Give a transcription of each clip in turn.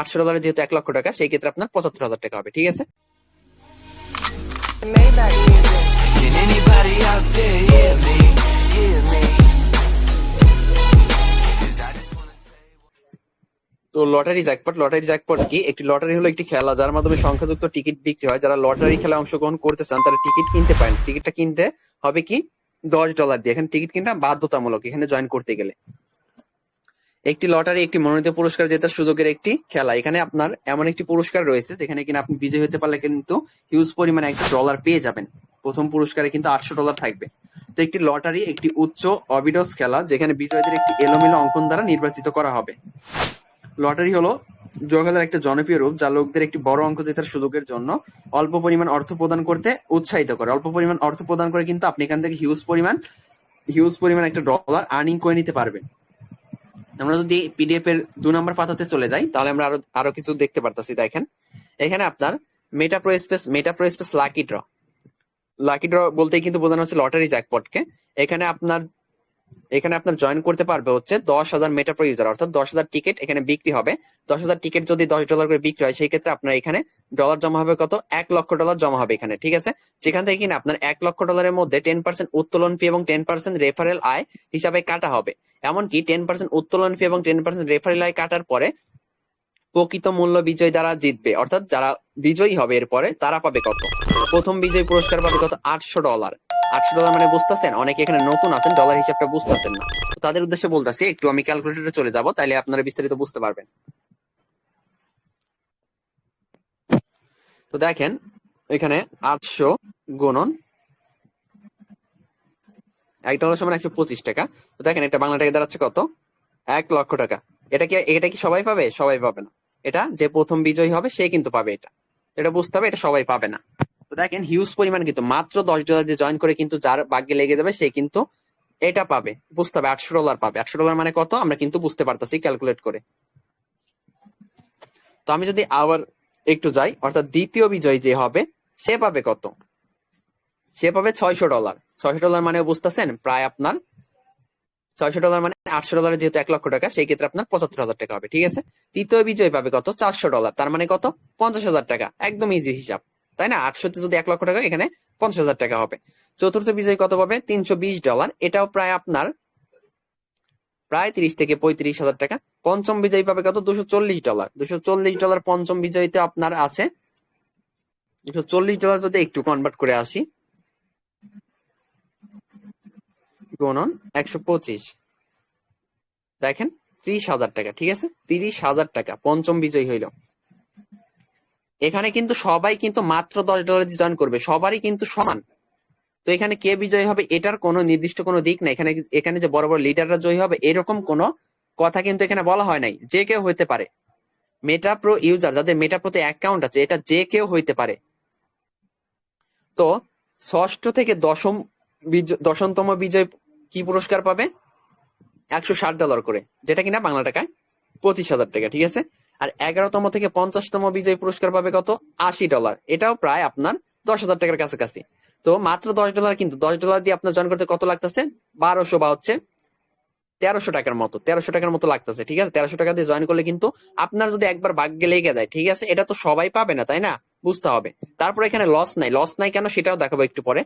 আটশো ডলারের যেহেতু এক লক্ষ টাকা, সেই ক্ষেত্রে আপনার পঁচাত্তর হাজার টাকা হবে, ঠিক আছে. তো লটারি জ্যাকপট লটারি জ্যাকপট কি? একটি লটারি হলো একটি খেলা, যার মাধ্যমে সংখ্যাযুক্ত টিকিট বিক্রি হয়। যারা লটারি খেলায় অংশগ্রহণ করতে চান, তারা টিকিট কিনতে পারেন। টিকিটটা কিনতে হবে কি? দশ ডলার দিয়ে। এখানে টিকিট কিনতে বাধ্যতামূলক, এখানে জয়েন করতে গেলে। একটি লটারি, একটি মনোনীত পুরস্কার জেতার সুযোগের একটি খেলা। এখানে আপনার এমন একটি পুরস্কার রয়েছে, যেখানে কিনা আপনি বিজয়ী হতে পারলে কিন্তু হিউজ পরিমাণে একটা ডলার পেয়ে যাবেন। প্রথম পুরস্কারে কিন্তু আটশো ডলার থাকবে। তো একটি লটারি, একটি উচ্চ অবিডস খেলা, যেখানে বিজয়ীদের একটি এলোমেলো অঙ্কন দ্বারা নির্বাচিত করা হবে। লটারি হলো জুয়াখেলার একটা জনপ্রিয় রূপ, যা লোকদের একটি বড় অঙ্ক জেতার সুযোগের জন্য অল্প পরিমাণ অর্থ প্রদান করতে উৎসাহিত করে। অল্প পরিমাণ অর্থ প্রদান করে কিন্তু আপনি এখান থেকে হিউজ পরিমাণ হিউজ পরিমাণ একটা ডলার আর্নিং করে নিতে পারবেন। আমরা যদি পিডিএফ এর দু নম্বর পাতাতে চলে যাই, তাহলে আমরা আরও আরও কিছু দেখতে পারতাছি, দেখেন। এখানে আপনার Meta Pro Space Meta Pro Space lucky draw lucky draw বলতে কিন্তু বোঝানো হচ্ছে লটারি জ্যাকপটকে এখানে আপনার এখানে আপনার জয়েন করতে পারবে হচ্ছে দশ হাজার মেটা প্রো ইউজার অর্থাৎ দশ হাজার টিকিট এখানে বিক্রি হবে। দশ হাজার টিকিট যদি দশ ডলার করে বিক্রি হয় সেই ক্ষেত্রে আপনার এখানে ডলার জমা হবে কত? এক লক্ষ ডলার জমা হবে এখানে, ঠিক আছে? যেখান থেকে কিনা আপনার এক লক্ষ ডলারের মধ্যে টেন পার্সেন্ট উত্তোলন ফি এবং টেন পার্সেন্ট রেফারেল আয় হিসাবে কাটা হবে। এমনকি টেন পার্সেন্ট উত্তোলন ফি এবং টেন পার্সেন্ট রেফারেল আয় কাটার পরে প্রকৃত মূল্য বিজয় দ্বারা জিতবে, অর্থাৎ যারা বিজয়ী হবে এরপরে তারা পাবে কত? প্রথম বিজয় পুরস্কার পাবে কত? আটশো ডলার। আটশো ডলার মানে বুঝতেছেন? অনেকে এখানে নতুন আছেন ডলার হিসাবটা বুঝতেছেন না। তাদের উদ্দেশ্যে বলতেছি, একটু আমি ক্যালকুলেটরে চলে যাব, তাইলে আপনারা বিস্তারিত বুঝতে পারবেন। তো দেখেন, এখানে আটশো গুণন এক ডলার সমান একশো পঁচিশ টাকা। তো দেখেন, এটা বাংলা টাকা দাঁড়াচ্ছে কত? এক লক্ষ টাকা। এটা কি এটা কি সবাই পাবে? সবাই পাবে না। এটা যে প্রথম বিজয়ী হবে, সে কিন্তু পাবে এটা। এটা বুঝতে হবে, এটা সবাই পাবে না। তো দেখেন হিউজ পরিমাণ কিন্তু, মাত্র দশ ডলার দিয়ে জয়েন করে কিন্তু যার ভাগ্যে লেগে যাবে, সে কিন্তু এটা পাবে, বুঝতে হবে, আটশো ডলার পাবে। আটশো ডলার মানে কত? আমরা কিন্তু বুঝতে পারতাছি ক্যালকুলেট করে। তো আমি যদি আবার একটু যাই, অর্থাৎ দ্বিতীয় বিজয় যে হবে, সে পাবে কত? সে পাবে ছয়শো ডলার ছয়শো ডলার মানে বুঝতেছেন, প্রায় আপনার ছয়শো ডলার মানে আটশো ডলার যেহেতু এক লক্ষ টাকা, সেই ক্ষেত্রে আপনার পঁচাত্তর হাজার টাকা হবে, ঠিক আছে? তৃতীয় বিজয় পাবে কত? চারশো ডলার তার মানে কত? পঞ্চাশ হাজার টাকা, একদম ইজি হিসাব। তাই না? আটশোতে যদি এক লক্ষ টাকা, এখানে পঞ্চাশ হাজার টাকা হবে। চতুর্থ বিজয় কত পাবে? তিনশো বিশ ডলার। এটাও প্রায় আপনার প্রায় তিরিশ থেকে পঁয়ত্রিশ হাজার টাকা। পঞ্চম বিজয়ী পাবে কত? দুশো চল্লিশ ডলার। দুশো চল্লিশ ডলার পঞ্চম বিজয়ীতে আপনার আছে। দুশো চল্লিশ ডলার যদি একটু কনভার্ট করে আসি। গুণন একশো পঁচিশ। দেখেন, ত্রিশ হাজার টাকা, ঠিক আছে? তিরিশ হাজার টাকা পঞ্চম বিজয়ী হইল। এখানে কিন্তু সবাই কিন্তু মাত্র দশ ডলার দিয়ে জয়েন করবে, সবারই কিন্তু সমান। তো এখানে কে বিজয়ী হবে এটার কোনো নির্দিষ্ট কোনো দিক নাই। এখানে এখানে যে বড় বড় লিডাররা জয়ী হবে এরকম কোনো কথা কিন্তু এখানে বলা হয় নাই। যে কেউ হইতে পারে। মেটা প্রো ইউজার যাদের মেটা প্রোতে অ্যাকাউন্ট আছে, এটা যে কেউ হইতে পারে। তো ষষ্ঠ থেকে দশম দশমতম বিজয় কি পুরস্কার পাবে? একশো ষাট ডলার করে, যেটা কিনা বাংলা টাকায় পঁচিশ হাজার টাকা, ঠিক আছে? আর এগারোতম থেকে পঞ্চাশতম বিজয় পুরস্কার পাবে কত? আশি ডলার। এটাও প্রায় আপনার দশ হাজার টাকার কাছাকাছি। তো মাত্র দশ ডলার কিন্তু দশ ডলার দিয়ে আপনার জয়েন করতে কত লাগতেছে? বারোশো বা হচ্ছে তেরোশো টাকার মতো। তেরোশো টাকার মতো লাগতেছে, ঠিক আছে? তেরোশো টাকা দিয়ে জয়েন করলে কিন্তু আপনার যদি একবার ভাগ্যে লেগে যায়, ঠিক আছে? এটা তো সবাই পাবে না, তাই না? বুঝতে হবে। তারপর এখানে লস নাই। লস নাই কেন সেটাও দেখাবো একটু পরে।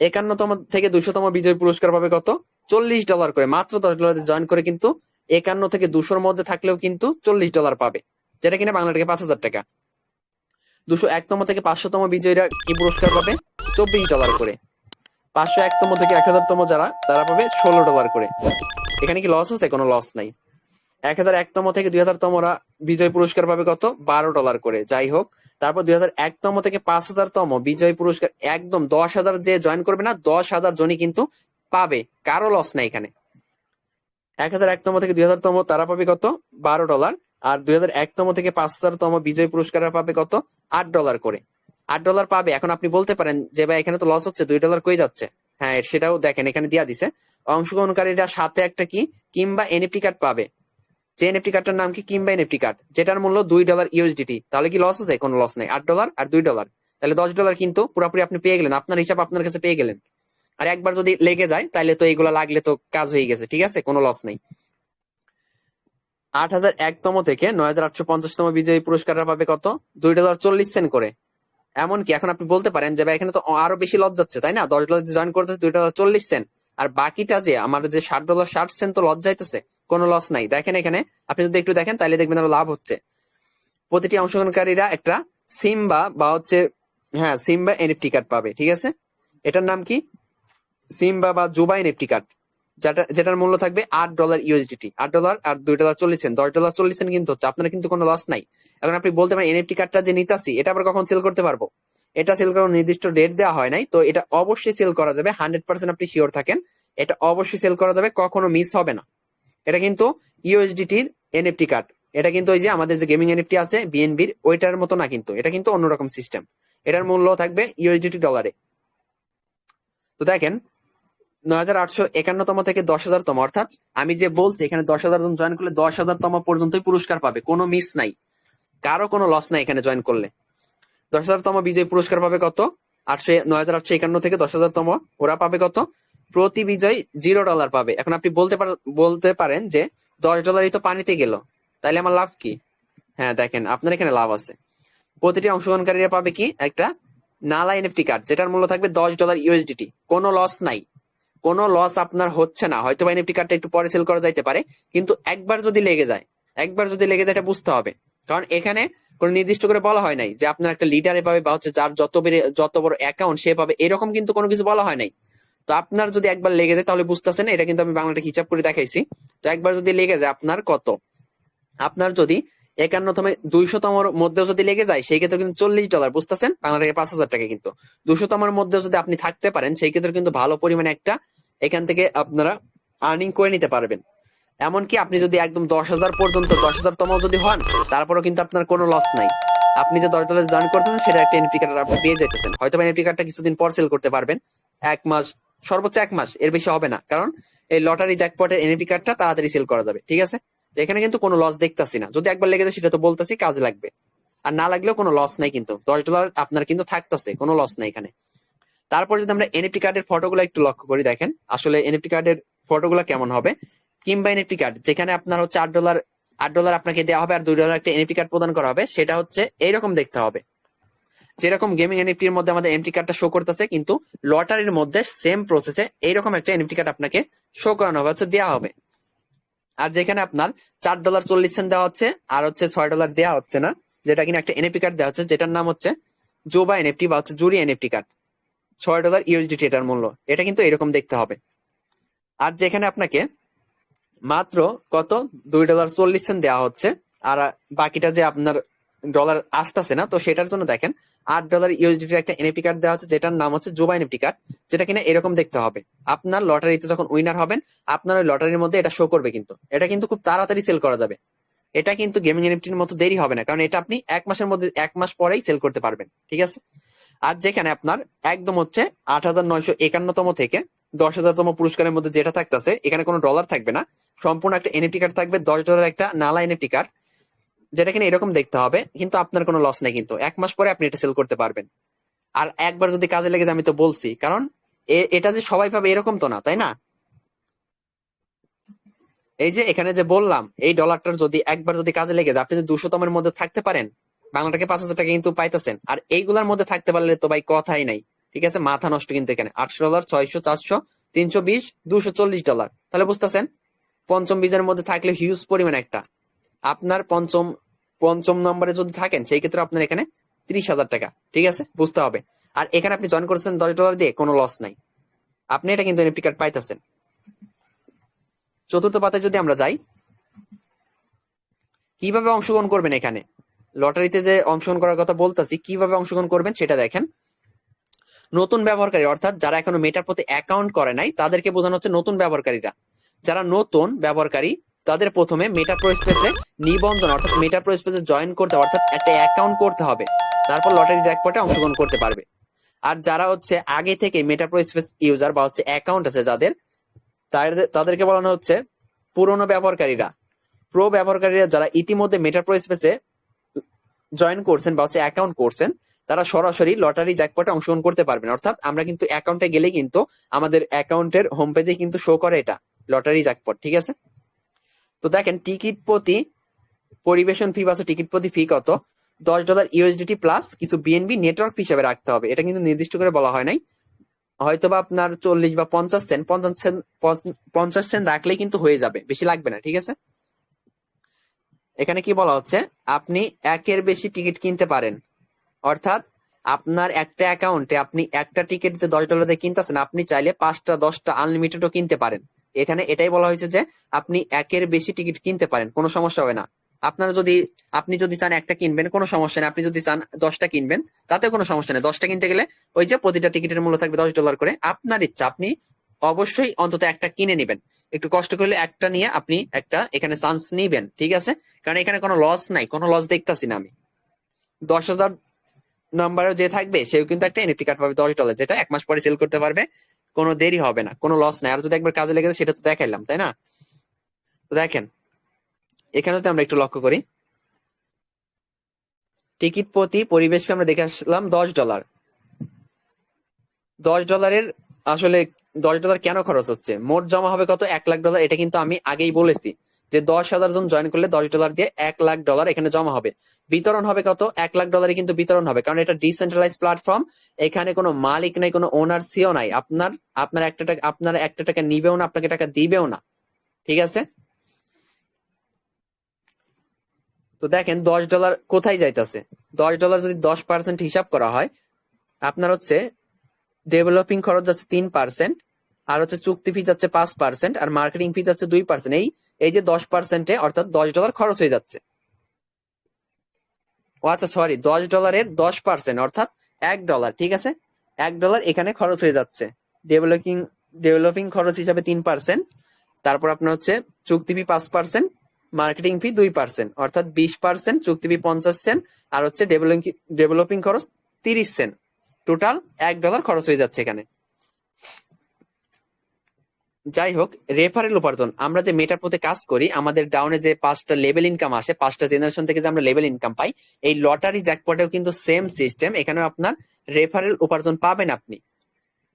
একান্নতম থেকে দুশোতম বিজয় পুরস্কার পাবে কত? চল্লিশ ডলার করে। মাত্র দশ ডলার দিয়ে জয়েন করে কিন্তু একান্ন থেকে দুশোর মধ্যে থাকলেও কিন্তু চল্লিশ ডলার পাবে, যেটা কিনা বাংলা টাকা পাঁচ হাজার টাকা। দুশো একতম থেকে পাঁচশোতম বিজয়ীরা কি পুরস্কার পাবে চব্বিশ ডলার করে। পাঁচশো একতম থেকে এক হাজারতম যারা, তারা পাবে ষোলো ডলার করে। এখানে কি লস আছে? কোনো লস নাই। এক হাজার একতম থেকে দুই হাজার তমরা বিজয় পুরস্কার পাবে কত? বারো ডলার করে। যাই হোক, তারপর দুই হাজার একতম থেকে পাঁচ হাজারতম বিজয় পুরস্কার একদম দশ হাজার যে জয়েন করবে না, দশ হাজার জনই কিন্তু পাবে। কারও লস নাই এখানে। এক হাজার একতম থেকে দুই হাজারতম তারা পাবে কত? বারো ডলার। আর দুই হাজার একতম থেকে পাঁচ হাজারতম বিজয় পুরস্কার পাবে কত? আট ডলার করে। আট ডলার পাবে। এখন আপনি বলতে পারেন যে, ভাই, এখানে তো লস হচ্ছে, দুই ডলার কই যাচ্ছে? হ্যাঁ সেটাও দেখেন, এখানে দিয়া দিছে। অংশগ্রহণকারীরা সাথে একটা কি? কিংবা এনএফটি কার্ড পাবে। যে এনএফটি কার্ডটার নাম কি? কিংবা এনএফটি কার্ড যেটার মূল্য দুই ডলার ইউএসডিটি তাহলে কি লস আছে? কোনো লস নেই। আট ডলার আর দুই ডলার। তাহলে দশ ডলার কিন্তু পুরোপুরি আপনি পেয়ে গেলেন। আপনার হিসাব আপনার কাছে পেয়ে গেলেন। আর একবার যদি লেগে যায় তাহলে তো এইগুলো লাগলে তো কাজ হয়ে গেছে, ঠিক আছে? কোনো লস নেই। আট হাজার একতম থেকে নয় হাজার আটশো পঞ্চাশতম বিজয়ী পুরস্কাররা পাবে কত? দুই ডলার চল্লিশ সেন্ট করে। এমনকি এখন আপনি বলতে পারেন যে এখানে তো আরও বেশি লস তাই না? দশ ডলার জয়েন করতে দুই ডলার চল্লিশ সেন্ট আর বাকিটা যে, আমার যে ষাট ডলার ষাট সেন্ট তো লস যাইতেছে কোনো লস নাই। দেখেন এখানে, আপনি যদি একটু দেখেন তাহলে দেখবেন আরও লাভ হচ্ছে। প্রতিটি অংশগ্রহণকারীরা একটা সিম্বা বা হচ্ছে হ্যাঁ সিম্বা এনএফটি কার্ড পাবে, ঠিক আছে? এটার নাম কি? সিম্বা বা জুবা এনএফটি কার্ড, যেটা, যেটার মূল্য থাকবে আট ডলার ইউএসডিটি। আট ডলার আর দুই ডলার চল্লিশ সেন্ট দশ ডলার চল্লিশ সেন্ট কিন্তু হচ্ছে, আপনার কিন্তু কোনো লস নাই। এখন আপনি বলতে পারেন, এনএফটি কার্ডটা যে নিতাছি, এটা আবার কখন সেল করতে পারব? এটা সেল করার নির্দিষ্ট ডেট দেওয়া হয় নাই, তো এটা অবশ্যই সেল করা যাবে। হান্ড্রেড পার্সেন্ট আপনি শিওর থাকেন, এটা অবশ্যই সেল করা যাবে, কখনো মিস হবে না। এটা কিন্তু ইউএসডিটির এনএফটি কার্ড। এটা কিন্তু ওই যে আমাদের যে গেমিং এনএফটি আছে, বিএনবির, ওইটার মতো না কিন্তু। এটা কিন্তু অন্যরকম সিস্টেম এটার মূল্য থাকবে ইউএসডিটি ডলারে তো দেখেন নয় হাজার আটশো একান্নতম থেকে দশ হাজারতম, অর্থাৎ আমি যে বলছি, এখানে দশ হাজার জন জয়েন করলে দশ হাজারতম পর্যন্তই পুরস্কার পাবে। কোনো মিস নাই। কারও কোনো লস নাই এখানে জয়েন করলে। দশ হাজারতম বিজয় পুরস্কার পাবে কত? আটশো নয় হাজার আটশো একান্ন থেকে দশ হাজারতম। ওরা পাবে কত? প্রতি বিজয় জিরো ডলার পাবে। এখন আপনি বলতে বলতে পারেন যে দশ ডলারই তো পানিতে গেল। তাইলে আমার লাভ কি? হ্যাঁ দেখেন, আপনার এখানে লাভ আছে। প্রতিটি অংশগ্রহণকারীরা পাবে কি? একটা নালা এনএফটি কার্ড যেটার মূল্য থাকবে দশ ডলার ইউএসডিটি কোনো লস নাই। কোনো লস আপনার হচ্ছে না। হয়তো বা এনএফটি কার্ডটা একটু পরে সেল করা যাইতে পারে, কিন্তু একবার যদি লেগে যায়, একবার যদি লেগে যায় এটা বুঝতে হবে। কারণ এখানে কোনো নির্দিষ্ট করে বলা হয় নাই যে আপনার একটা লিডারে পাবে বা হচ্ছে যার যত বেড়ে, যত বড় অ্যাকাউন্ট সে পাবে, এরকম কিন্তু কোনো কিছু বলা হয় নাই। তো আপনার যদি একবার লেগে যায়, তাহলে বুঝতেছেন এটা কিন্তু আমি বাংলাটা হিসাব করে দেখাইছি। তো একবার যদি লেগে যায়, আপনার কত? আপনার যদি একান্নতম দুইশতমর মধ্যেও যদি লেগে যায়, সেই ক্ষেত্রে কিন্তু চল্লিশ ডলার বুঝতেছেন? বাংলা থেকে পাঁচ হাজার টাকা কিন্তু। দুশোতমের মধ্যেও যদি আপনি থাকতে পারেন, সেই ক্ষেত্রে কিন্তু ভালো পরিমাণে একটা এখান থেকে আপনারা আর্নিং করে নিতে পারবেন। এমনকি আপনি যদি একদম দশ হাজার পর্যন্ত, দশ হাজার তম যদি হন, তারপরেও কিন্তু আপনার কোনো লস নাই। আপনি যে দশ ডলার জয়েন করতেছেন, সেটা একটা এনএফটি কার্ড আপনি পেয়ে যেতেছেন হয়তো এনএফটি কার্ডটা কিছুদিন পর সেল করতে পারবেন। এক মাস, সর্বোচ্চ এক মাস, এর বেশি হবে না। কারণ এই লটারি জ্যাকপটের এনএফটি কার্ডটা তাড়াতাড়ি সেল করা যাবে, ঠিক আছে? তো এখানে কিন্তু কোনো লস দেখতাছি না। যদি একবার লেগে যায়, সেটা তো বলতেছি, কাজে লাগবে। আর না লাগলেও কোনো লস নাই কিন্তু। দশ ডলার আপনার কিন্তু থাকতেছে, কোনো লস নাই এখানে। তারপর যদি আমরা এনএফটি কার্ডের ফটোগুলো একটু লক্ষ্য করি, দেখেন। আসলে এনএফটি কার্ডের ফটোগুলো কেমন হবে? কিংবা এনএফটি কার্ড যেখানে আপনার হচ্ছে আট ডলার আট ডলার আপনাকে দেওয়া হবে আর দুই ডলার একটা এনএফটি কার্ড প্রদান করা হবে, সেটা হচ্ছে এইরকম দেখতে হবে। যেরকম গেমিং এনএফটির মধ্যে আমাদের এনএফটি কার্ডটা শো করতেছে, কিন্তু লটারির মধ্যে সেম প্রসেসে এইরকম একটা এনএফটি কার্ড আপনাকে শো করানো হবে, হচ্ছে দেওয়া হবে। আর যেখানে আপনার চার ডলার চল্লিশ সেন্ট দেওয়া হচ্ছে, আর হচ্ছে ছয় ডলার দেওয়া হচ্ছে না, যেটা কিনা একটা এনএফটি কার্ড দেওয়া হচ্ছে, যেটার নাম হচ্ছে জোবা এনএফটি বা হচ্ছে জুরি এনএফটি কার্ড ছয় ডলার ইউএসডিটি এটার মূল্য। এটা কিন্তু এরকম দেখতে হবে। আর যেখানে আপনাকে মাত্র কত? দুই ডলার চল্লিশ সেন্ট দেওয়া হচ্ছে, আর বাকিটা যে আপনার ডলার আসতেছে না, তো সেটার জন্য দেখেন আট ডলার ইউএসডিটির একটা এনএফটি কার্ড দেওয়া হচ্ছে, যেটার নাম হচ্ছে জোবা এনএফটি কার্ড যেটা কিনা এরকম দেখতে হবে। আপনার লটারিতে যখন উইনার হবেন, আপনার ওই লটারির মধ্যে এটা শো করবে কিন্তু। এটা কিন্তু খুব তাড়াতাড়ি সেল করা যাবে। এটা কিন্তু গেমিং এনএফটির মতো দেরি হবে না, কারণ এটা আপনি এক মাসের মধ্যে, এক মাস পরেই সেল করতে পারবেন, ঠিক আছে? আর যেখানে আপনার একদম হচ্ছে আট হাজার নয়শো একান্নতম থেকে দশ হাজারতম পুরস্কারের মধ্যে যেটা থাকতেছে, এখানে কোনো ডলার থাকবে না। সম্পূর্ণ একটা এনএফটি কার্ড থাকবে, দশ ডলার একটা নালা এনএফটি কার্ড যেটা কিনা এরকম দেখতে হবে, কিন্তু আপনার কোনো লস নেই কিন্তু। এক মাস পরে আপনি এটা সেল করতে পারবেন। আর একবার যদি কাজে লেগে যায়, আমি তো বলছি, কারণ এটা যে সবাই পাবে এরকম তো না, তাই না? এই যে এখানে যে বললাম, এই ডলারটার যদি একবার যদি কাজে লেগে যায়, আপনি যদি দুশোতমের মধ্যে থাকতে পারেন, বাংলাটাকে পাঁচ হাজার টাকা কিন্তু পাইতেছেন। আর এইগুলার মধ্যে থাকতে পারলে তো ভাই কথাই নাই, ঠিক আছে? মাথা নষ্ট কিন্তু এখানে। আটশো ডলার ছয়শো, চারশো, তিনশো বিশ, দুশো চল্লিশ ডলার তাহলে বুঝতেছেন? পঞ্চম বীজের মধ্যে থাকলে হিউজ পরিমাণ একটা। আপনার পঞ্চম পঞ্চম নম্বরে যদি থাকেন, সেই ক্ষেত্রে আপনার এখানে ত্রিশ হাজার টাকা, ঠিক আছে? বুঝতে হবে। আর এখানে আপনি জয়েন করেছেন দশ ডলার দিয়ে, কোনো লস নাই। আপনি এটা কিন্তু এনএফটি কার্ড পাইতেছেন। চতুর্থ পাতায় যদি আমরা যাই, কীভাবে অংশগ্রহণ করবেন এখানে? লটারিতে যে অংশগ্রহণ করার কথা বলতেছি, কীভাবে অংশগ্রহণ করবেন সেটা দেখেন। নতুন ব্যবহারকারী, অর্থাৎ যারা এখনও মেটার প্রতি অ্যাকাউন্ট করে নাই, তাদেরকে বোঝানো হচ্ছে নতুন ব্যবহারকারীরা। যারা নতুন ব্যবহারকারী তাদের প্রথমে মেটা প্রো স্পেসে নিবন্ধন, অর্থাৎ মেটা প্রো স্পেসে জয়েন করতে অর্থাৎ একটা অ্যাকাউন্ট করতে হবে। তারপর লটারি জ্যাকপটে অংশগ্রহণ করতে পারবে। আর যারা হচ্ছে আগে থেকে মেটা প্রো স্পেস ইউজার বা হচ্ছে অ্যাকাউন্ট আছে যাদের তাদেরকে বলানো হচ্ছে পুরনো ব্যবহারকারীরা। প্রো ব্যবহারকারীরা যারা ইতিমধ্যে মেটা প্রো স্পেসে জয়েন করছেন বা হচ্ছে অ্যাকাউন্ট করছেন, তারা সরাসরি লটারি জ্যাকপটে অংশগ্রহণ করতে পারবেন। অর্থাৎ আমরা কিন্তু অ্যাকাউন্টে গেলে কিন্তু আমাদের অ্যাকাউন্টের হোম পেজে কিন্তু শো করে এটা লটারি জ্যাকপট ঠিক আছে? তো দেখেন, টিকিট প্রতি পরিবেশন ফি আছে টিকিট প্রতি ফি কত? দশ ডলার ইউএসডিটি প্লাস কিছু বিএনবি নেটওয়ার্ক হিসেবে রাখতে হবে। এটা কিন্তু নির্দিষ্ট করে বলা হয় নাই। হয়তো বা আপনার চল্লিশ বা পঞ্চাশ সেন্ট পঞ্চাশ সেন্ট পঞ্চাশ সেন্ট রাখলেই কিন্তু হয়ে যাবে। বেশি লাগবে না, ঠিক আছে? এখানে কি বলা হচ্ছে? আপনি একের বেশি টিকিট কিনতে পারেন। অর্থাৎ আপনার একটা অ্যাকাউন্টে আপনি একটা টিকিট যে দশ ডলার দিয়ে কিনতেছেন, আপনি চাইলে পাঁচটা, দশটা আনলিমিটেডও কিনতে পারেন। এখানে এটাই বলা হয়েছে যে আপনি একের বেশি টিকিট কিনতে পারেন, কোনো সমস্যা হবে না। আপনার যদি, আপনি যদি চান একটা কিনবেন, কোনো সমস্যা নেই। আপনি যদি চান দশটা কিনবেন তাতে কোনো সমস্যা নেই। দশটা কিনতে গেলে ওই যে প্রতিটা টিকিটের মূল্য থাকবে দশ ডলার করে। আপনার ইচ্ছা, আপনি অবশ্যই অন্তত একটা কিনে নেবেন। একটু কষ্ট করলে একটা নিয়ে আপনি একটা এখানে চান্স নিবেন, ঠিক আছে? কারণ এখানে কোনো লস নাই, কোনো লস দেখতাছি না আমি। দশ হাজার নাম্বারও যে থাকবে, সেও কিন্তু একটা এনএফটি কার্ড পাবে, দশ ডলার যেটা এক মাস পরে সেল করতে পারবে। কোনো দেরি হবে না, কোনো লস নাই। আর যদি একবার কাজে লেগে সেটা তো দেখাইলাম, তাই না? তো দেখেন, এখানেও তো আমরা একটু লক্ষ্য করি। টিকিট প্রতি পরিবেশকে আমরা দেখে আসলাম দশ ডলার দশ ডলারের আসলে দশ ডলার কেন খরচ হচ্ছে? মোট জমা হবে কত? এক লাখ ডলার এটা কিন্তু আমি আগেই বলেছি। যে দশ হাজার জন জয়েন করলে দশ ডলার দিয়ে এক লাখ ডলার এখানে জমা হবে। বিতরণ হবে কত? এক লাখ ডলারে কিন্তু বিতরণ হবে, কারণ এটা ডিসেন্ট্রালাইজ প্ল্যাটফর্ম এখানে কোনো মালিক নাই, কোনো ওনার সিও নাই। আপনার আপনার একটা টাকা, আপনার একটা টাকা নিবেও না, আপনাকে টাকা দিবেও না। ঠিক আছে? তো দেখেন, দশ ডলার কোথায় যাইতেছে? দশ ডলার যদি দশ পার্সেন্ট হিসাব করা হয়, আপনার হচ্ছে ডেভেলপিং খরচ যাচ্ছে তিন পার্সেন্ট আর হচ্ছে চুক্তি ফি যাচ্ছে পাঁচ পার্সেন্ট আর মার্কেটিং ফি যাচ্ছে দুই পার্সেন্ট এই এই যে দশ পার্সেন্টে অর্থাৎ দশ ডলার খরচ হয়ে যাচ্ছে। ও আচ্ছা সরি দশ ডলারের দশ পার্সেন্ট অর্থাৎ এক ডলার ঠিক আছে? এক ডলার এখানে খরচ হয়ে যাচ্ছে। ডেভেলপিং ডেভেলপিং খরচ হিসাবে তিন পার্সেন্ট তারপর আপনার হচ্ছে চুক্তি ফি পাঁচ পার্সেন্ট মার্কেটিং ফি দুই পার্সেন্ট অর্থাৎ বিশ পার্সেন্ট চুক্তি ফি পঞ্চাশ সেন্ট আর হচ্ছে ডেভেলপিং ডেভেলপিং খরচ তিরিশ সেন্ট টোটাল এক ডলার খরচ হয়ে যাচ্ছে এখানে। যাই হোক রেফারেল উপার্জন, আমরা যে মেটার প্রতি কাজ করি, আমাদের ডাউনে যে পাঁচটা লেভেল ইনকাম আসে, পাঁচটা জেনারেশন থেকে যে আমরা লেভেল ইনকাম পাই, এই লটারি জ্যাকপটেও কিন্তু সেম সিস্টেম এখানেও আপনার রেফারেল উপার্জন পাবেন আপনি।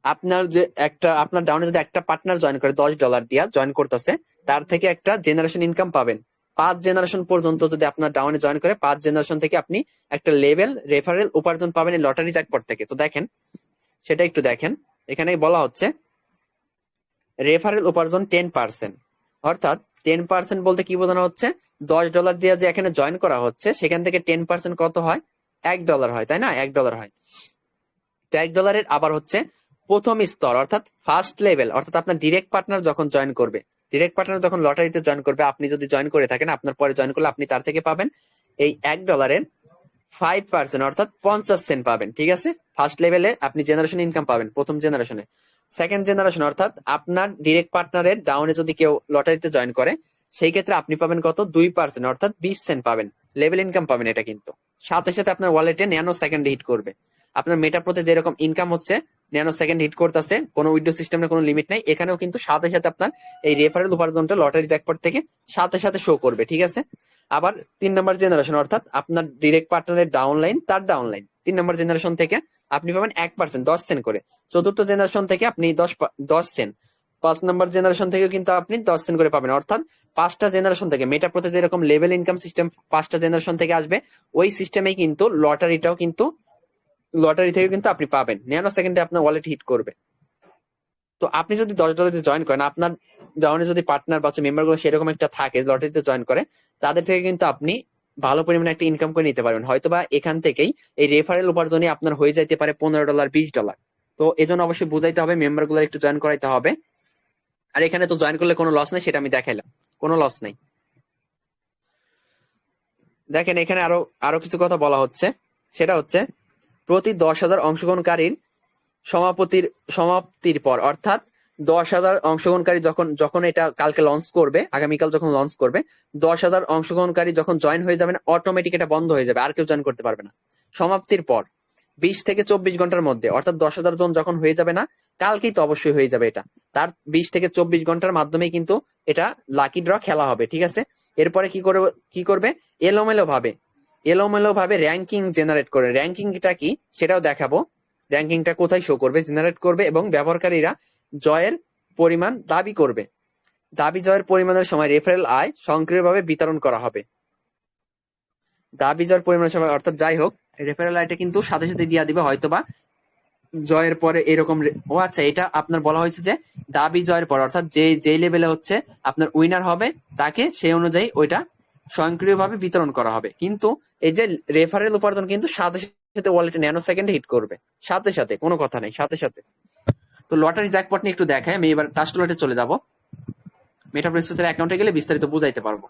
আপনার যে একটা, আপনার ডাউনে যদি একটা পার্টনার জয়েন করে, দশ ডলার দিয়া জয়েন করতেছে, তার থেকে একটা জেনারেশন ইনকাম পাবেন। পাঁচ জেনারেশন পর্যন্ত যদি আপনার ডাউনে জয়েন করে, পাঁচ জেনারেশন থেকে আপনি একটা লেভেল রেফারেল উপার্জন পাবেন এই লটারি জ্যাকপট থেকে। তো দেখেন, সেটা একটু দেখেন। এখানে বলা হচ্ছে রেফারেল উপার্জন টেন পার্সেন্ট। অর্থাৎ টেন পার্সেন্ট বলতে কি বোঝানো হচ্ছে? দশ ডলার দিয়ে যে এখানে জয়েন করা হচ্ছে, সেখান থেকে টেন পার্সেন্ট কত হয়? এক ডলার হয়, তাই না? এক ডলার হয়। তো এক ডলারের আবার হচ্ছে প্রথম স্তর, অর্থাৎ ফার্স্ট লেভেল, অর্থাৎ আপনার ডিরেক্ট পার্টনার যখন জয়েন করবে, ডিরেক্ট পার্টনার যখন লটারিতে জয়েন করবে, আপনি যদি জয়েন করে থাকেন, আপনার পরে জয়েন করলে আপনি তার থেকে পাবেন এই এক ডলারের ফাইভ পার্সেন্ট, অর্থাৎ পঞ্চাশ সেন্ট পাবেন, ঠিক আছে? ফার্স্ট লেভেলে আপনি জেনারেশন ইনকাম পাবেন, প্রথম জেনারেশনে। সেকেন্ড জেনারেশন অর্থাৎ আপনার ডিরেক্ট পার্টনারের ডাউনে যদি কেউ লটারিতে জয়েন করে, সেই ক্ষেত্রে আপনি পাবেন কত? দুই পার্সেন্ট অর্থাৎ বিশ সেন্ট পাবেন। লেভেল ইনকাম পাবেন এটা কিন্তু। সাথে সাথে আপনার ওয়ালেটে ন্যানো সেকেন্ড হিট করবে। আপনার মেটার প্রতি যেরকম ইনকাম হচ্ছে ন্যানো সেকেন্ড হিট করতেছে, কোনো উইডো সিস্টেমের কোনো লিমিট নাই। এখানেও কিন্তু সাথে সাথে আপনার এই রেফারেল উপার্জনটা লটারি জ্যাকপট থেকে সাথে সাথে শো করবে, ঠিক আছে? আবার তিন নম্বর জেনারেশন অর্থাৎ আপনার ডিরেক্ট পার্টনারের ডাউনলাইন তার ডাউনলাইন তিন নম্বর জেনারেশন থেকে আপনি পাবেন এক পার্সেন্ট দশ সেন্ট করে। চতুর্থ জেনারেশন থেকে আপনি দশ দশ সেন্ট পাঁচ নম্বর জেনারেশন থেকে কিন্তু আপনি দশ সেন্ট করে পাবেন। অর্থাৎ পাঁচটা জেনারেশন থেকে মেটা প্রতি যেরকম লেভেল ইনকাম সিস্টেম পাঁচটা জেনারেশন থেকে আসবে, ওই সিস্টেমেই কিন্তু লটারিটাও কিন্তু লটারি থেকে কিন্তু আপনি পাবেন। ন্যানো সেকেন্ডে আপনার ওয়ালেট হিট করবে। তো আপনি যদি দশ ডলারে জয়েন করেন, আপনার ডাউনে যদি পার্টনার বা মেম্বারগুলো সেরকম একটা থাকে লটারিতে জয়েন করে, তাদের থেকে কিন্তু আপনি ভালো পরিমাণে একটা ইনকাম করে নিতে পারবেন। হয়তোবা এখান থেকেই এই রেফারেল উপার্জনে আপনার হয়ে যাইতে পারে পনেরো ডলার বিশ ডলার তো এজন্য অবশ্যই বুঝাইতে হবে মেম্বারগুলো একটু জয়েন করাইতে হবে। আর এখানে তো জয়েন করলে কোনো লস নেই, সেটা আমি দেখাইলাম। কোনো লস নেই। দেখেন, এখানে আরও আরও কিছু কথা বলা হচ্ছে। সেটা হচ্ছে, প্রতি দশ হাজার অংশগ্রহণকারীর সমাপতির, সমাপ্তির পর, অর্থাৎ দশ হাজার অংশগ্রহণকারী যখন যখন এটা কালকে লঞ্চ করবে, আগামীকাল যখন লঞ্চ করবে, দশ হাজার অংশগ্রহণকারী যখন জয়েন হয়ে যাবেন অটোমেটিক এটা বন্ধ হয়ে যাবে, আর কেউ জয়েন করতে পারবে না। সমাপ্তির পর, বিশ থেকে চব্বিশ ঘণ্টার মধ্যে, অর্থাৎ দশ হাজার জন যখন হয়ে যাবে না, কালকেই তো অবশ্যই হয়ে যাবে এটা। তার বিশ থেকে চব্বিশ ঘণ্টার মাধ্যমেই কিন্তু এটা লাকি ড্র খেলা হবে, ঠিক আছে? এরপরে কি করবে কি করবে? এলোমেলো ভাবে এলোমেলো ভাবে র্যাঙ্কিং জেনারেট করে র্যাঙ্কিংটা কি? সেটাও দেখাবো। র্যাঙ্কিংটা কোথায় শো করবে? জেনারেট করবে এবং ব্যবহারকারীরা জয়ের পরিমাণ দাবি করবে। দাবি জয়ের পরিমাণের সময় রেফারেল আয় সক্রিয়ভাবে বিতরণ করা হবে। দাবি জয়ের পরিমাণের সময়, অর্থাৎ যাই হোক রেফারেল আয়টা কিন্তু সাথে সাথে দিয়া দিবে, হয়তোবা জয়ের পরে এরকম ও আচ্ছা এটা আপনার বলা হয়েছে যে দাবি জয়ের পর, অর্থাৎ যে যে লেভেলে হচ্ছে আপনার উইনার হবে, তাকে সেই অনুযায়ী ওইটা স্বয়ংক্রিয়ভাবে বিতরণ করা হবে। কিন্তু এই যে রেফারেল উপার্জন কিন্তু সাথে সাথে ওয়ালেটে ন্যানো সেকেন্ডে হিট করবে। সাথে সাথে, কোনো কথা নেই, সাথে সাথে। তো লটারি জ্যাকপট নিয়ে একটু দেখায় আমি এবার টাস্ট লটে চলে যাব। মেটাপ্রেসের অ্যাকাউন্টে গেলে বিস্তারিত বুঝাইতে পারব।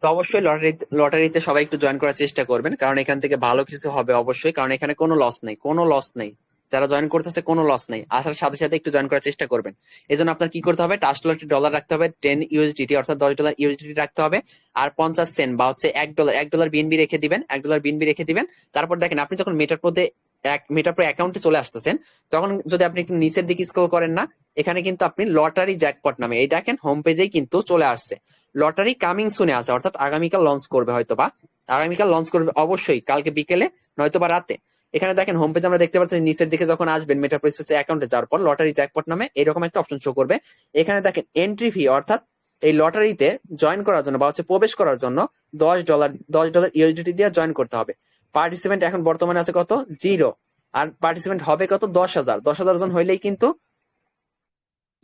তো অবশ্যই লটারি লটারিতে সবাই একটু জয়েন করার চেষ্টা করবেন, কারণ এখান থেকে ভালো কিছু হবে অবশ্যই, কারণ এখানে কোনো লস নেই, কোনো লস নেই। যারা জয়েন করতেছে, কোনো লস নেই। আসার সাথে সাথে একটু জয়েন করার চেষ্টা করবেন। এই জন্য আপনার কি করতে হবে? টাস্ট লটারি ডলার রাখতে হবে টেন ইউএসডিটি অর্থাৎ দশ ডলার ইউএসডিটি রাখতে হবে, আর পঞ্চাশ সেন্ট বা হচ্ছে এক ডলার এক ডলার বিএনবি রেখে দিবেন, এক ডলার বিএনবি রেখে দিবেন। তারপর দেখেন, আপনি যখন মেটার মধ্যে এক মেটার পর অ্যাকাউন্টে চলে আসতেছেন, তখন যদি আপনি একটু নিচের দিকে স্ক্রল করেন না, এখানে কিন্তু আপনি লটারি জ্যাকপট নামে, এই দেখেন হোম পেজেই কিন্তু চলে আসছে। লটারি কামিং শুনে আছে, অর্থাৎ আগামীকাল লঞ্চ করবে হয়তো বা আগামীকাল লঞ্চ করবে অবশ্যই, কালকে বিকেলে নয়তো বা রাতে। এখানে দেখেন হোম পেজ আমরা দেখতে পাচ্ছি নিচের দিকে যখন আসবেন মেটাপ্রেসেস অ্যাকাউন্টে যাওয়ার পর লটারি জ্যাকপট নামে এরকম একটা অপশন শো করবে। এখানে দেখেন এন্ট্রি ফি অর্থাৎ এই লটারিতে জয়েন করার জন্য বা হচ্ছে প্রবেশ করার জন্য দশ ডলার দশ ডলার ইউএসডিটি দিয়ে জয়েন করতে হবে। পার্টিসিপেন্ট এখন বর্তমানে আছে কত? জিরো আর পার্টিসিপেন্ট হবে কত? দশ হাজার। দশ হাজার জন হইলেই কিন্তু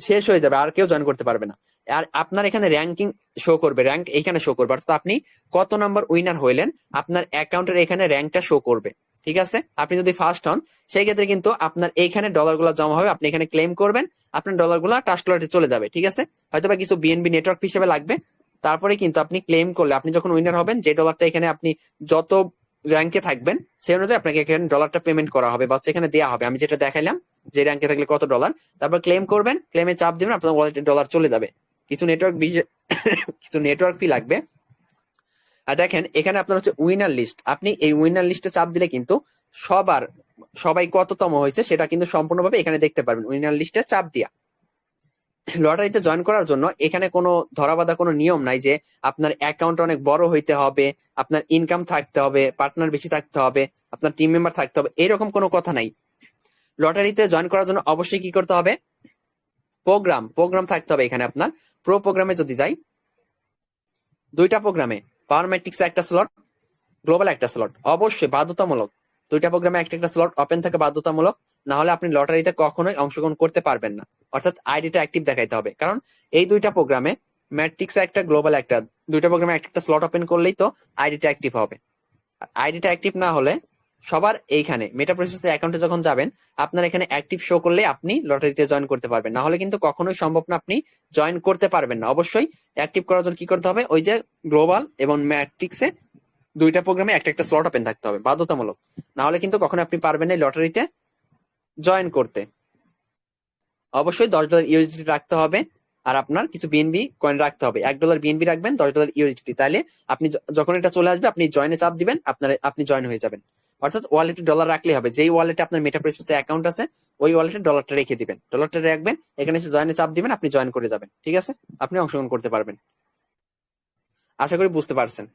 শেষ হয়ে যাবে, আর কেউ জয়েন করতে পারবে না। আর আপনার এখানে র্যাঙ্কিং শো করবে র্যাঙ্ক এখানে শো করবে। অর্থাৎ আপনি কত নাম্বার উইনার হইলেন, আপনার অ্যাকাউন্টের এখানে র্যাঙ্কটা শো করবে। ঠিক আছে? আপনি যদি ফার্স্ট হন, সেই ক্ষেত্রে কিন্তু আপনার এইখানে ডলারগুলো জমা হবে, আপনি এখানে ক্লেম করবেন, আপনার ডলারগুলো টাস্টলারে চলে যাবে, ঠিক আছে? হয়তো বা কিছু বিএনবি নেটওয়ার্ক হিসেবে লাগবে, তারপরে কিন্তু আপনি ক্লেম করলে, আপনি যখন উইনার হবেন, যে ডলারটা এখানে আপনি যত র্যাঙ্কে থাকবেন, সেই অনুযায়ী আপনাকে এখানে ডলারটা পেমেন্ট করা হবে, বা হচ্ছে এখানে দেওয়া হবে। আমি যেটা দেখাইলাম, যে র্যাঙ্কে থাকলে কত ডলার তারপর ক্লেম করবেন ক্লেমে চাপ দিবেন, আপনার ওয়ালেটে ডলার চলে যাবে। কিছু নেটওয়ার্ক কিছু নেটওয়ার্ক ফি লাগবে। আর দেখেন, এখানে আপনার হচ্ছে উইনার লিস্ট আপনি এই উইনার লিস্টে চাপ দিলে কিন্তু সবার, সবাই কততম হয়েছে সেটা কিন্তু সম্পূর্ণভাবে এখানে দেখতে পারবেন উইনার লিস্টে চাপ দিয়া। লটারিতে জয়েন করার জন্য এখানে কোনো ধরাবাধা কোনো নিয়ম নাই যে আপনার অ্যাকাউন্ট অনেক বড় হইতে হবে, আপনার ইনকাম থাকতে হবে পার্টনার বেশি থাকতে হবে, আপনার টিম মেম্বার থাকতে হবে, এরকম কোনো কথা নাই। লটারিতে জয়েন করার জন্য অবশ্যই কি করতে হবে? প্রোগ্রাম প্রোগ্রাম থাকতে হবে এখানে আপনার। প্রো প্রোগ্রামে যদি যাই, দুইটা প্রোগ্রামে পাওয়ার একটা স্লট গ্লোবাল একটা স্লট অবশ্যই বাধ্যতামূলক। দুইটা প্রোগ্রামে একটা একটা স্লট ওপেন থাকে বাধ্যতামূলক। না হলে আপনি লটারিতে কখনোই অংশগ্রহণ করতে পারবেন না। অর্থাৎ আইডিটা অ্যাক্টিভ দেখাইতে হবে। কারণ এই দুইটা প্রোগ্রামে ম্যাট্রিক্স একটা গ্লোবাল একটা, দুইটা প্রোগ্রামে একটা স্লট ওপেন করলেই তো আইডিটা অ্যাক্টিভ হবে। আইডিটা অ্যাক্টিভ না হলে সবার এইখানে। মেটা প্রসেসের অ্যাকাউন্টে যখন যাবেন, আপনার এখানে অ্যাক্টিভ শো করলে আপনি লটারিতে জয়েন করতে পারবেন। না হলে কিন্তু কখনোই সম্ভব না আপনি জয়েন করতে পারবেন না। অবশ্যই অ্যাক্টিভ করার জন্য কি করতে হবে? ওই যে গ্লোবাল এবং ম্যাট্রিক্সে দুইটা প্রোগ্রামে একটা একটা স্লট ওপেন থাকতে হবে, বাধ্যতামূলক। না হলে কিন্তু কখনো আপনি পারবেন না লটারিতে জয়েন করতে। অবশ্যই দশ ডলার ইউএসডি রাখতে হবে আর আপনার কিছু বিএনবি কয়েন রাখতে হবে। এক ডলার বিএনবি রাখবেন, দশ ডলার ইউএসডি তাহলে আপনি যখন এটা চলে আসবে, আপনি জয়েনে চাপ দিবেন, আপনার, আপনি জয়েন হয়ে যাবেন। অর্থাৎ ওয়ালেটে ডলার রাখলে হবে। যেই ওয়ালেটে আপনার মেটা প্রেসপেসে অ্যাকাউন্ট আছে, ওই ওয়ালেটে ডলারটা রেখে দিবেন। ডলারটা রাখবেন, এখানে এসে জয়েনে চাপ দিবেন, আপনি জয়েন করে যাবেন। ঠিক আছে? আপনি অংশগ্রহণ করতে পারবেন। আশা করি বুঝতে পারছেন।